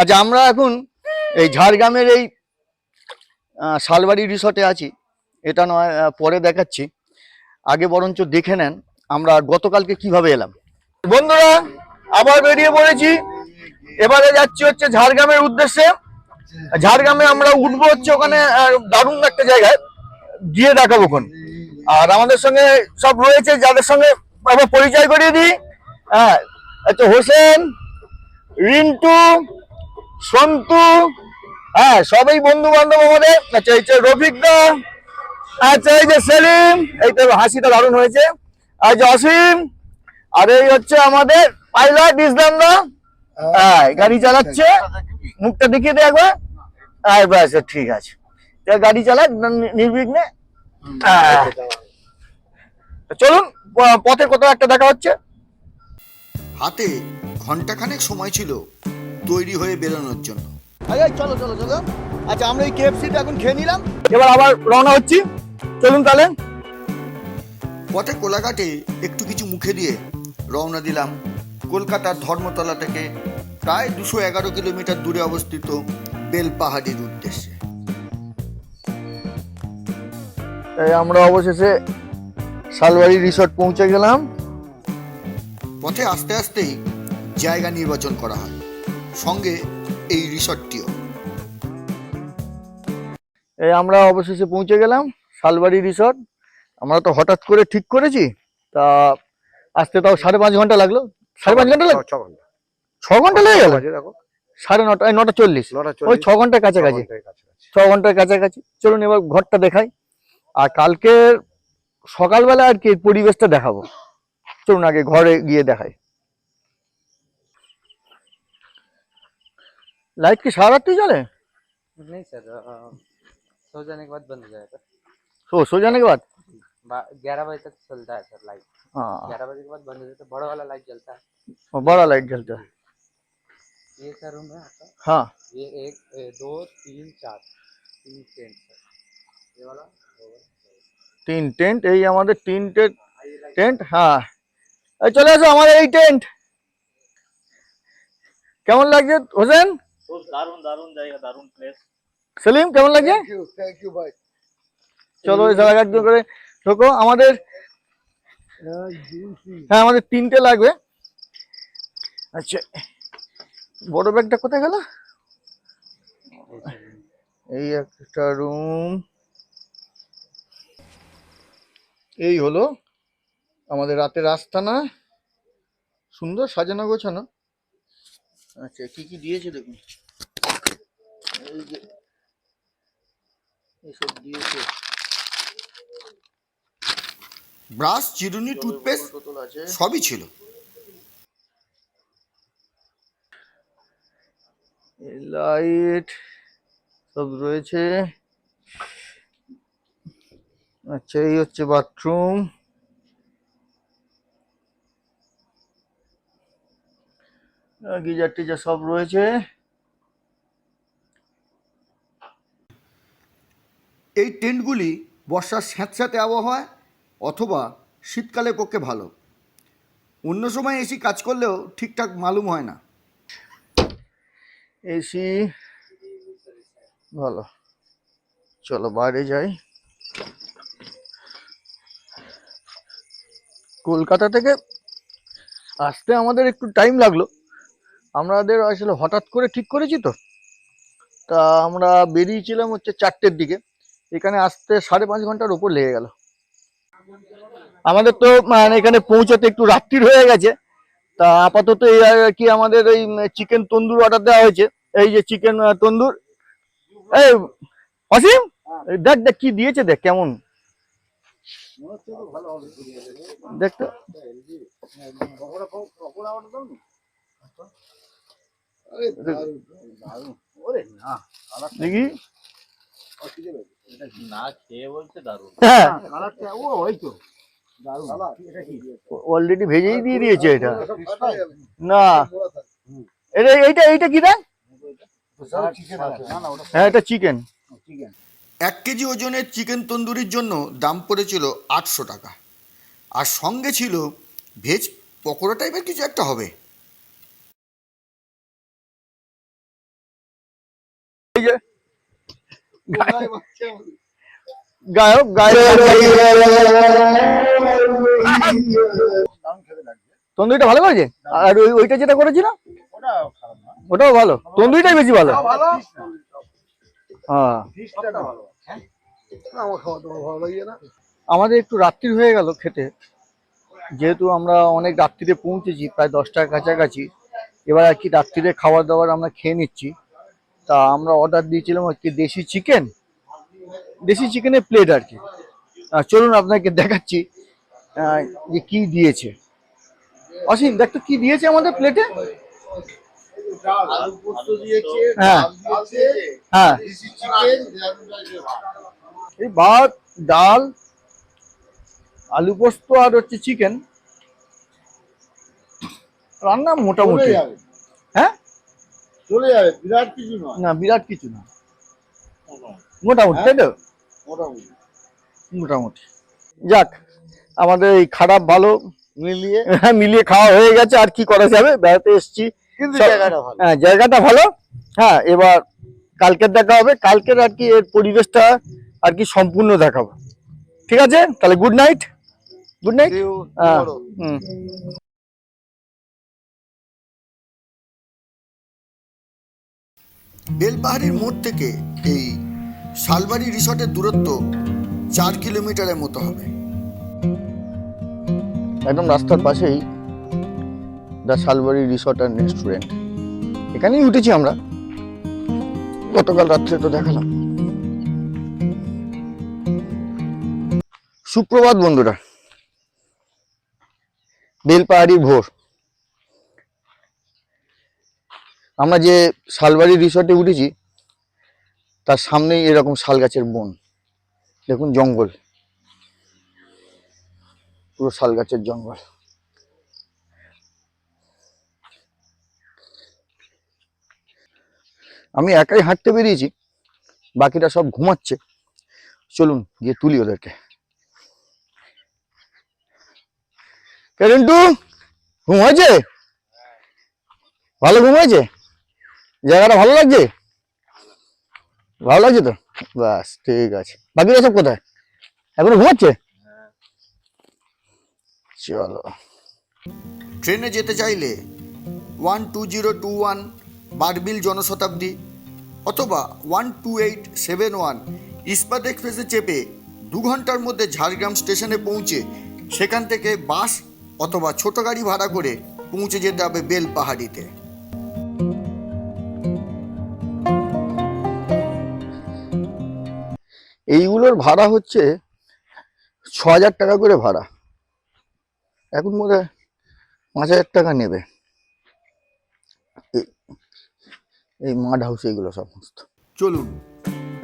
আচ্ছা আমরা এখন এই ঝাড়গ্রামের এই শালবাড়ি রিসর্টে আছি। এটা নয় পরে দেখাচ্ছি। আগে বরঞ্চ দেখে নেন আমরা গতকালকে কীভাবে এলাম। বন্ধুরা, আবার বেরিয়ে পড়েছি। এবারে যাচ্ছি হচ্ছে ঝাড়গ্রামের উদ্দেশ্যে। ঝাড়গ্রামে আমরা উঠবো হচ্ছে ওখানে দারুণ একটা জায়গায়। গিয়ে দেখাবো কোন আর আমাদের সঙ্গে সব রয়েছে, যাদের সঙ্গে পরিচয় করিয়ে দিই। হ্যাঁ আচ্ছা হোসেন, রিন্টু সন্তু। হ্যাঁ সবাই বন্ধু বান্ধব আমাদের। আচ্ছা এই যে রফিক দা আচ্ছা এই যে সেলিম, এই তো হাসিটা দারুণ হয়েছে। আর যে অসীম, আর এই হচ্ছে আমাদের পাইলট ইসলাম দা। হ্যাঁ গাড়ি চালাচ্ছে। মুখটা দেখিয়ে দে একবার। হ্যাঁ ব্যাস, ঠিক আছে। গাড়ি চালাক, নির্বিঘ্নে। হ্যাঁ। চলুন পথে কোথাও একটা দেখা হচ্ছে। হাতে ঘন্টাখানেক সময় ছিল। তৈরি হয়ে বেরোনোর জন্য। চলো চলো চলো। আচ্ছা আমরা এই কেএফসিটা এখন খেয়ে নিলাম। এবার আবার রওনা হচ্ছি। চলুন তাহলে। পথে কোলাঘাটে একটু কিছু মুখে দিয়ে রওনা দিলাম। কলকাতার ধর্মতলা থেকে প্রায় দুশো এগারো কিলোমিটার দূরে অবস্থিত বেলপাহাড়ির উদ্দেশ্যে। এই আমরা অবশেষে শালবাড়ি রিসর্ট পৌঁছে গেলাম। পথে আস্তে আস্তেই জায়গা নির্বাচন করা হয়। সঙ্গে এই রিসর্টটিও। এই আমরা অবশেষে পৌঁছে গেলাম শালবাড়ি রিসর্ট। আমরা তো হঠাৎ করে ঠিক করেছি তা আসতে তাও সাড়ে পাঁচ ঘণ্টা লাগল। সাড়ে পাঁচ ঘণ্টা লাগল? ছ ঘণ্টা। ছ ঘণ্টা লেগে গেল? দেখো। সাড়ে নটা নটা চল্লিশ। ওই ছ ঘণ্টার কাছাকাছি। ছ ঘণ্টার কাছাকাছি। চলুন এবার ঘরটা দেখাই। আর কালকে সকালবেলা আর কি পরিবেশটা দেখাবো। চলুন আগে ঘরে গিয়ে দেখাই। লাইট কি সারা রাত্রি জ্বলে नहीं सर अ, सो जाने के बाद बंद हो जाएगा सो सो जाने के बाद ग्यारह बजे तक चलता है सर लाइट हाँ ग्यारह बजे के बाद बंद हो जाता है बड़ा वाला लाइट जलता है और बड़ा लाइट जलता है ये सर रूम है आपका हाँ ये एक ए, दो तीन चार तीन टेंट सर ये वाला वो वाला। তিন টেন্ট এই আমাদের তিনটে টেন্ট হ্যাঁ এই চলে আসো আমাদের এই টেন্ট কেমন লাগছে হোসেন খুব দারুণ দারুণ জায়গা দারুণ প্লেস সেলিম কেমন লাগছে? চলো এই জায়গা একটু করে ঢোকো। আমাদের হ্যাঁ আমাদের তিনটে লাগবে। আচ্ছা বড় ব্যাগটা কোথায় গেল? এই একটা রুম এই হলো আমাদের রাতের আস্তানা। সুন্দর সাজানো গোছানো। আচ্ছা কি কি দিয়েছে দেখুন। এই যে এসব দিয়েছে। ব্রাশ চিরুনি টুথপেস্ট সবই ছিল। লাইট সব রয়েছে। আচ্ছা এই হচ্ছে বাথরুম। গিজার টিজার সব রয়েছে। এই টেন্টগুলি বর্ষার স্যাঁতস্যাঁতে আবহাওয়ায় অথবা শীতকালের পক্ষে ভালো। অন্য সময় এসি কাজ করলেও ঠিকঠাক মালুম হয় না। এসি ভালো। চলো বাইরে যাই। কলকাতা থেকে আসতে আমাদের একটু টাইম লাগল। আমাদের আসলে হঠাৎ করে ঠিক করেছি তো? তা আমরা বেরিয়েছিলাম হচ্ছে চারটের দিকে। এখানে আসতে সাড়ে পাঁচ ঘণ্টার উপর লেগে গেল। আমাদের তো মানে এখানে পৌঁছাতে একটু রাত্রির হয়ে গেছে। তা আপাতত এই আর কি আমাদের ওই চিকেন তন্দুর অর্ডার দেওয়া হয়েছে। এই যে চিকেন তন্দুর। এই, অসীম দেখ দেখ কি দিয়েছে, দেখ কেমন। দেখ তো। দেখি। না খেয়ে বলছে দারুণ। হ্যাঁ। অলরেডি ভেজেই দিয়ে দিয়েছে এটা। না। এটা এইটা এইটা কি হ্যাঁ এটা চিকেন এক কেজি ওজনের চিকেন তন্দুরির জন্য দাম পড়েছিল আটশো টাকা। আর সঙ্গে ছিল ভেজ পকোড়া টাইপের কিছু একটা হবে। এই যে গায়ক গায়ক তন্দুরিটা ভালো করেছে? আর ওই ওইটা যেটা করেছিল? ওটাও ভালো। তন্দুরিটাই বেশি ভালো। হ্যাঁ। আমাদের একটু রাত্রি হয়ে গেল খেতে। যেহেতু আমরা অনেক রাত্রিতে পৌঁছেছি প্রায় দশটার কাছাকাছি এবার আর কি রাত্রিরে খাবার দাবার আমরা খেয়ে নিচ্ছি। তা আমরা অর্ডার দিয়েছিলাম কি দেশি চিকেন দেশি চিকেনের প্লেট আর কি। চলুন আপনাকে দেখাচ্ছি যে কি দিয়েছে। অসীম, দেখ তো কি দিয়েছে আমাদের প্লেটে হ্যাঁ। হ্যাঁ। এই ভাত, ডাল, আলু পোস্ত আর হচ্ছে চিকেন রান্না মোটামুটি। চলে যাবে বিরাট কিছু নয়। না বিরাট কিছু না। মোটামুটি। তাই তো? মোটামুটি। মোটামুটি। যাক আমাদের এই খারাপ ভালো মিলিয়ে হ্যাঁ, মিলিয়ে খাওয়া হয়ে গেছে আর কি করা যাবে? বেড়াতে এসেছি। কিন্তু জায়গাটা ভালো। হ্যাঁ জায়গাটা ভালো। হ্যাঁ এবার কালকের দেখা হবে। কালকের আর কি এর পরিবেশটা আর কি সম্পূর্ণ দেখাবো। ঠিক আছে? তাহলে গুড নাইট গুড নাইট হ্যাঁ। হুম। বেলপাহাড়ির মোড় থেকে এই শালবাড়ি রিসর্টের দূরত্ব চার কিলোমিটারের মতো হবে। একদম রাস্তার পাশেই the Shalbari resort and restaurant. এখানেই উঠেছি আমরা। গতকাল রাত্রে তো দেখালাম। সুপ্রভাত বন্ধুরা। বেলপাহাড়ি ভোর। আমরা যে শালবাড়ি রিসর্টে উঠেছি, তার সামনেই এরকম শাল গাছের বন। দেখুন জঙ্গল। পুরো শাল গাছের জঙ্গল। আমি একাই হাঁটতে বেরিয়েছি, বাকিরা সব ঘুমাচ্ছে। চলুন গিয়ে তুলি ওদেরকে। রিন্টু ঘুম হয়েছে? ভালো ঘুম হয়েছে? জায়গাটা ভালো লাগছে? ভালো লাগছে তো? বাস, ঠিক আছে। বাকিরা সব কোথায়? এখনও ঘুমাচ্ছে? চলো। ট্রেনে যেতে চাইলে one two zero two one Barbil Janshatabdi অথবা one two eight seven one Ispat এক্সপ্রেসে চেপে দু ঘণ্টার মধ্যে ঝাড়গ্রাম স্টেশনে পৌঁছে সেখান থেকে বাস অথবা ছোট গাড়ি ভাড়া করে পৌঁছে যেতে হবে বেল এইগুলোর ভাড়া হচ্ছে ছ হাজার টাকা করে ভাড়া। এখন মনে হয় পাঁচ হাজার টাকা নেবে। এই- এই মাড হাউস এইগুলো সমস্ত। চলুন,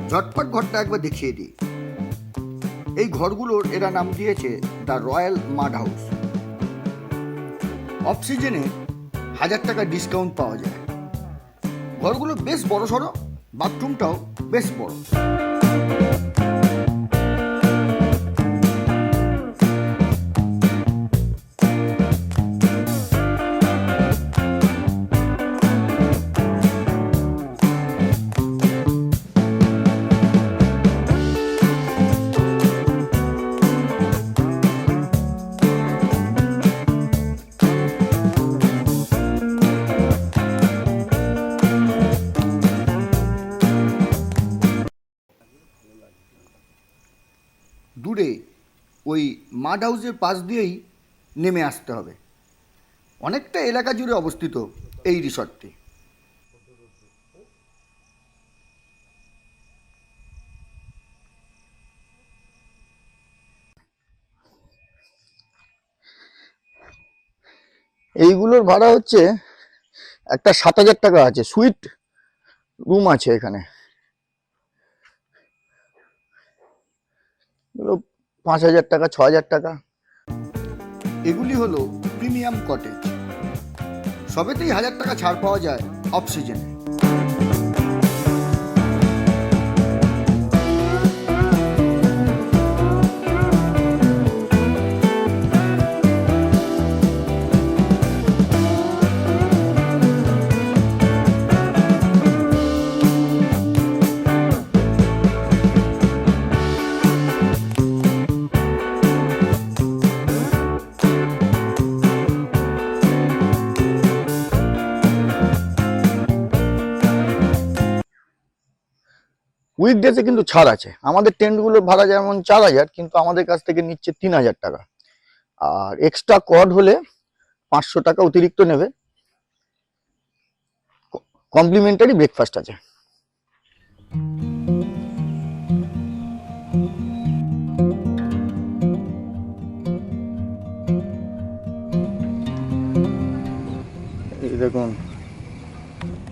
ঝটপট ঘরটা একবার দেখিয়ে দিই। এই ঘরগুলোর এরা নাম দিয়েছে the royal mud house of সিজনে হাজার টাকা ডিসকাউন্ট পাওয়া যায়। ঘরগুলো বেশ বড় সড়ো বাথরুমটাও বেশ বড়। মাড হাউসের পাশ দিয়েই নেমে আসতে হবে। অনেকটা এলাকা জুড়ে অবস্থিত এই রিসর্টটি। এইগুলোর ভাড়া হচ্ছে একটা সাত হাজার টাকা আছে, সুইট রুম আছে এখানে। পাঁচ হাজার টাকা ছ হাজার টাকা। এগুলি হলো প্রিমিয়াম কটেজ। সবেতেই হাজার টাকা ছাড় পাওয়া যায় অফ সিজনে উইকডেজে কিন্তু ছাড় আছে। আমাদের টেন্টগুলো ভাড়া যেমন চার হাজার, কিন্তু আমাদের কাছ থেকে নিচ্ছে তিন হাজার টাকা। আর এক্সট্রা কড হলে পাঁচশো টাকা অতিরিক্ত নেবে। কমপ্লিমেন্টারি ব্রেকফাস্ট আছে। দেখুন,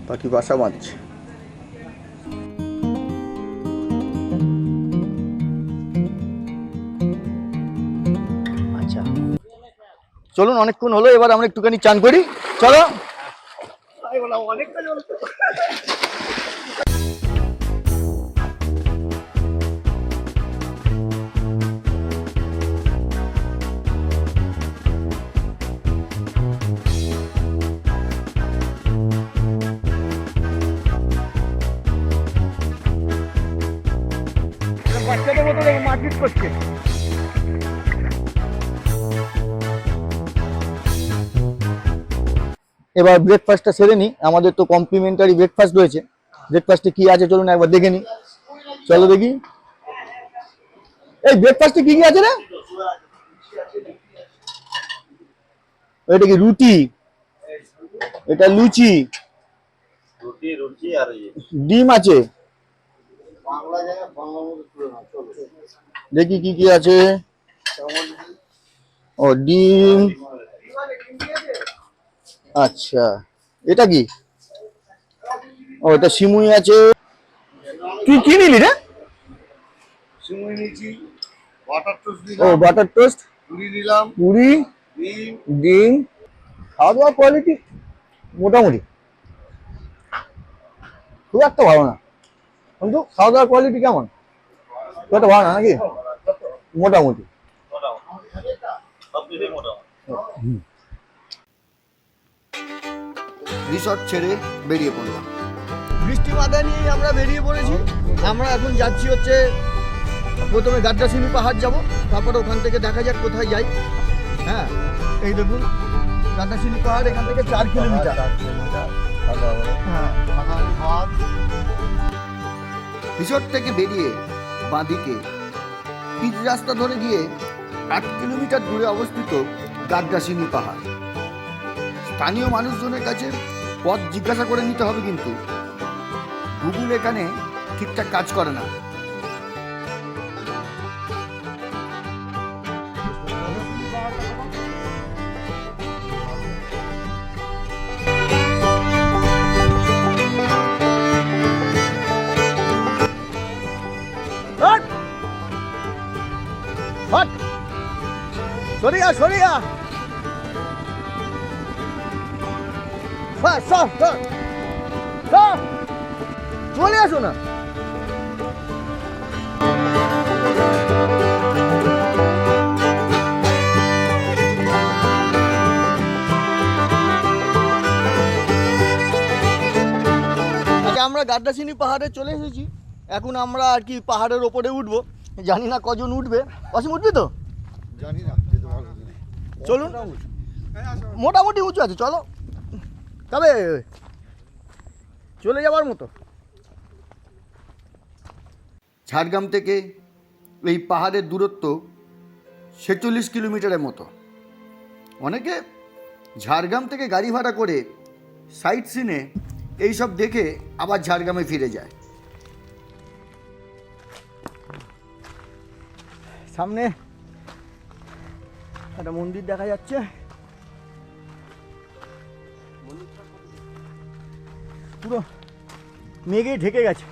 পাখি বাসা বাঁধছে। চলুন অনেকক্ষণ হলো এবার আমরা একটুখানি চান করি। চলো। বাচ্চাদের মতো মারপিট করছে। এবার ব্রেকফাস্টটা সেরে নিই আমাদের তো কমপ্লিমেন্টারি ব্রেকফাস্ট রয়েছে। ব্রেকফাস্টে কি আছে চলুন একবার দেখে নিই চলো দেখি। এই ব্রেকফাস্টে কি কি আছে রে? এটা কি রুটি? এটা লুচি? রুটি রুটি আর ডিম আছে? দেখি কি কি আছে। ও ডিম। আচ্ছা। এটা কি? ও এটা সিমুই আছে। তুই কি নিলি রে? সিমুই নিয়েছি বাটার টোস্ট ও বাটার টোস্ট পুরি নিলাম। পুরি ডিম। খাওয়া দাওয়ার কোয়ালিটি মোটামুটি। খুব একটা ভালো না। কিন্তু খাওয়া দাওয়ার কোয়ালিটি কেমন? খুব একটা ভালো না নাকি? মোটামুটি। সব কিছুই মোটামুটি। রিসর্ট ছেড়ে বেরিয়ে পড়লাম। বৃষ্টি বাধা নিয়ে আমরা বেরিয়ে পড়েছি। আমরা এখন যাচ্ছি হচ্ছে প্রথমে গাড্ডাসিনি পাহাড় যাব। তারপরে ওখান থেকে দেখা যাক কোথায় যাই। হ্যাঁ এই দেখুন গাড্ডাসিনি পাহাড় এখান থেকে চার কিলোমিটার। হ্যাঁ। রিসর্ট থেকে বেরিয়ে বাঁদিকে পিচ রাস্তা ধরে গিয়ে আট কিলোমিটার দূরে অবস্থিত গাড্ডাসিনী পাহাড়। স্থানীয় মানুষজনের কাছে পথ জিজ্ঞাসা করে নিতে হবে কিন্তু। গুগল এখানে ঠিকঠাক কাজ করে না। সরিয়া সরিয়া! সর সর চলে আসো না। আচ্ছা আমরা গাড্ডাসিনি পাহাড়ে চলে এসেছি। এখন আমরা আর কি পাহাড়ের ওপরে উঠবো। জানি না কজন উঠবে। অসীম উঠবে তো? জানি না চলুন। মোটামুটি উঁচু আছে চলো। তবে চলে যাওয়ার মতো। ঝাড়গ্রাম থেকে এই পাহাড়ের দূরত্ব ছেচল্লিশ কিলোমিটারের মতো। অনেকে ঝাড়গ্রাম থেকে গাড়ি ভাড়া করে সাইট সিনে এইসব দেখে আবার ঝাড়গ্রামে ফিরে যায়। সামনে একটা মন্দির দেখা যাচ্ছে। পুরো মেঘে ঢেকে গেছে।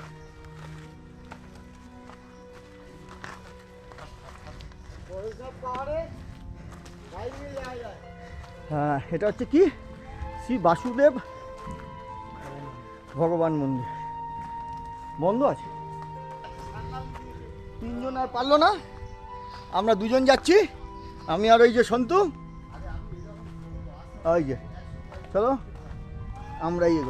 হ্যাঁ এটা হচ্ছে কি? শ্রী বাসুদেব ভগবান মন্দির। বন্ধ আছে? তিনজন আর পারল না? আমরা দুজন যাচ্ছি। আমি আর ওই যে সন্তু। ওই যে, চলো আমরা ইয়ে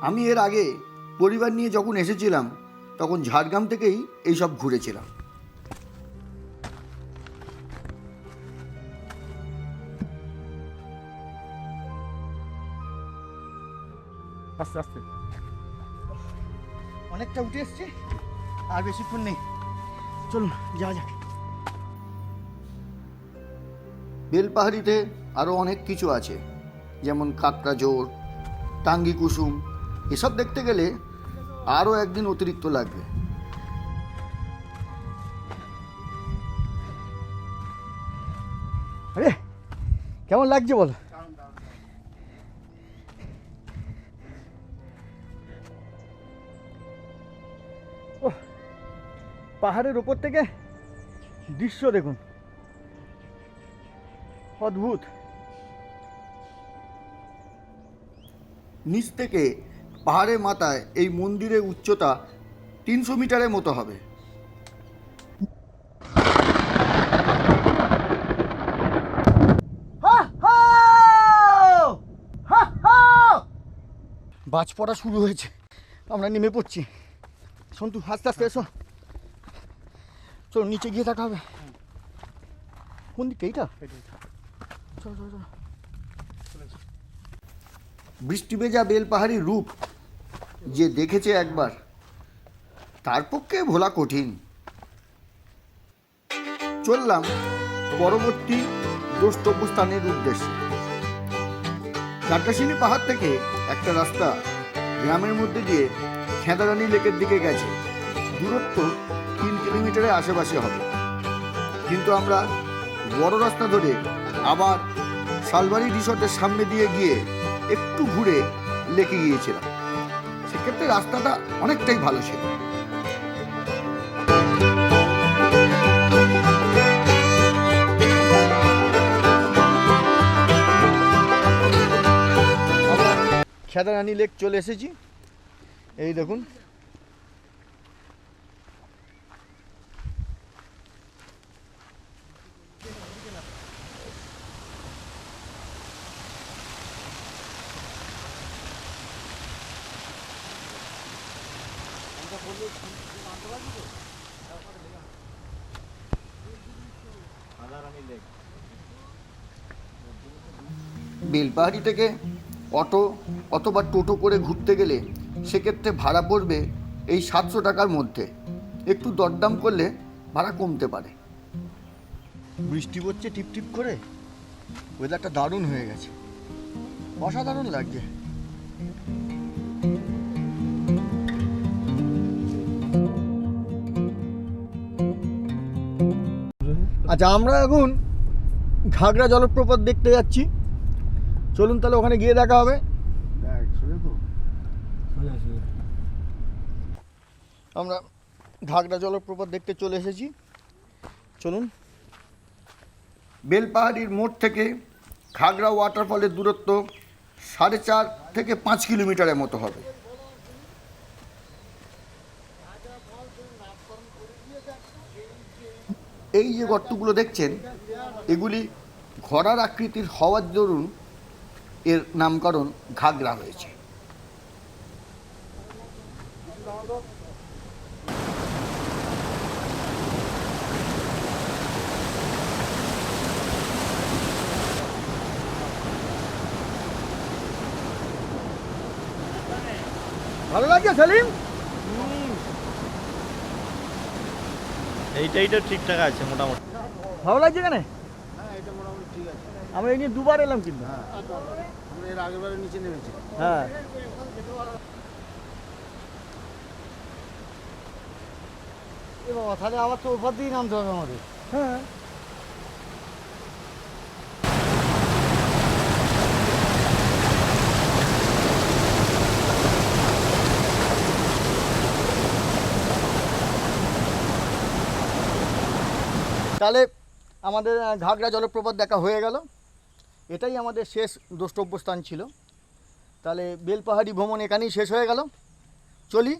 আমি এর আগে পরিবার নিয়ে যখন এসেছিলাম তখন ঝাড়গ্রাম থেকেই এইসব ঘুরেছিলাম। আস্তে আস্তে। অনেকটা উঠে এসছে আর বেশিক্ষণ নেই। চলুন যাওয়া যাক। বেলপাহাড়িতে আরও অনেক কিছু আছে যেমন কাকড়া জোর টাঙ্গি কুসুম এসব দেখতে গেলে আরও একদিন অতিরিক্ত লাগবে। আরে কেমন লাগছে বল? পাহাড়ের উপর থেকে দৃশ্য দেখুন। অদ্ভুত। নিচ থেকে পাহাড়ের মাথায় এই মন্দিরের উচ্চতা তিনশো মিটারের মতো হবে। বাজ পড়া শুরু হয়েছে। আমরা নেমে পড়ছি। সন্তু আস্তে আস্তে এসো। চলো নিচে গিয়ে দেখা হবে। কোন দিকটা এইটা? চলো চলো চলো। বৃষ্টি ভেজা বেলপাহাড়ির রূপ যে দেখেছে একবার, তার পক্ষে ভোলা কঠিন। চললাম পরবর্তী দ্রষ্টব্য স্থানের উদ্দেশ্যে। কাটাশিনী পাহাড় থেকে একটা রাস্তা গ্রামের মধ্যে দিয়ে খেঁদারানি লেকের দিকে গেছে। দূরত্ব তিন কিলোমিটারের আশেপাশে হবে। কিন্তু আমরা বড় রাস্তা ধরে আবার শালবাড়ি রিসর্টের সামনে দিয়ে গিয়ে একটু ঘুরে লেকে গিয়েছিলাম। সেক্ষেত্রে রাস্তাটা অনেকটাই ভালো ছিল। খেদারানি লেক চলে এসেছি। এই দেখুন বেলপাহাড়ি থেকে অটো অথবা টোটো করে ঘুরতে গেলে সেক্ষেত্রে ভাড়া পড়বে এই সাতশো টাকার মধ্যে। একটু দরদাম করলে ভাড়া কমতে পারে। বৃষ্টি পড়ছে টিপ টিপ করে? ওয়েদারটা দারুণ হয়ে গেছে। অসাধারণ লাগছে। আচ্ছা আমরা এখন ঘাগরা জলপ্রপাত দেখতে যাচ্ছি। চলুন তাহলে ওখানে গিয়ে দেখা হবে। আমরা ঘাগড়া জলপ্রপাত দেখতে চলে এসেছি। চলুন। বেলপাহাড়ির মোড় থেকে খাগড়া ওয়াটারফলের দূরত্ব সাড়ে চার থেকে পাঁচ কিলোমিটারের মতো হবে। এই যে গর্তগুলো দেখছেন এগুলি ঘোড়ার আকৃতির হওয়ার দরুন এর নামকরণ ঘাগরা হয়েছে। ভালো লাগছে সেলিম? এইটা এইটা ঠিকঠাক আছে মোটামুটি। ভালো লাগছে কেন হ্যাঁ এটা মোটামুটি ঠিক আছে। আমরা এই নিয়ে দুবার এলাম কিন্তু। আমরা এর আগের নিচে নেমেছি। হ্যাঁ। এ বাবা তাহলে আবার তো ওপর দিয়েই নামতে হবে আমাদের। হ্যাঁ। তাহলে আমাদের ঘাগরা জলপ্রপাত দেখা হয়ে গেল। এটাই আমাদের শেষ দ্রষ্টব্য স্থান ছিল। তাহলে বেলপাহাড়ি ভ্রমণ এখানেই শেষ হয়ে গেল। চলি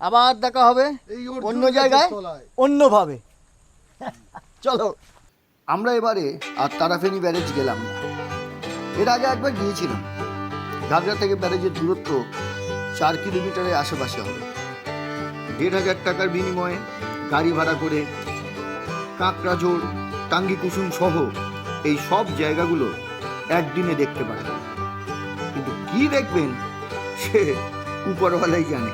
আবার দেখা হবে অন্য জায়গায় অন্যভাবে। চলো। আমরা এবারে আর তারাফেনি ব্যারেজ গেলাম না। এর আগে একবার গিয়েছিলাম। ঘাগড়া থেকে ব্যারেজের দূরত্ব চার কিলোমিটারের আশেপাশে হবে। দেড় হাজার টাকার বিনিময়ে গাড়ি ভাড়া করে কাকড়াঝোড় টাঙ্গি কুসুম সহ এই সব জায়গাগুলো একদিনে দেখতে পারবেন কিন্তু কি দেখবেন সে উপরওয়ালাই জানে।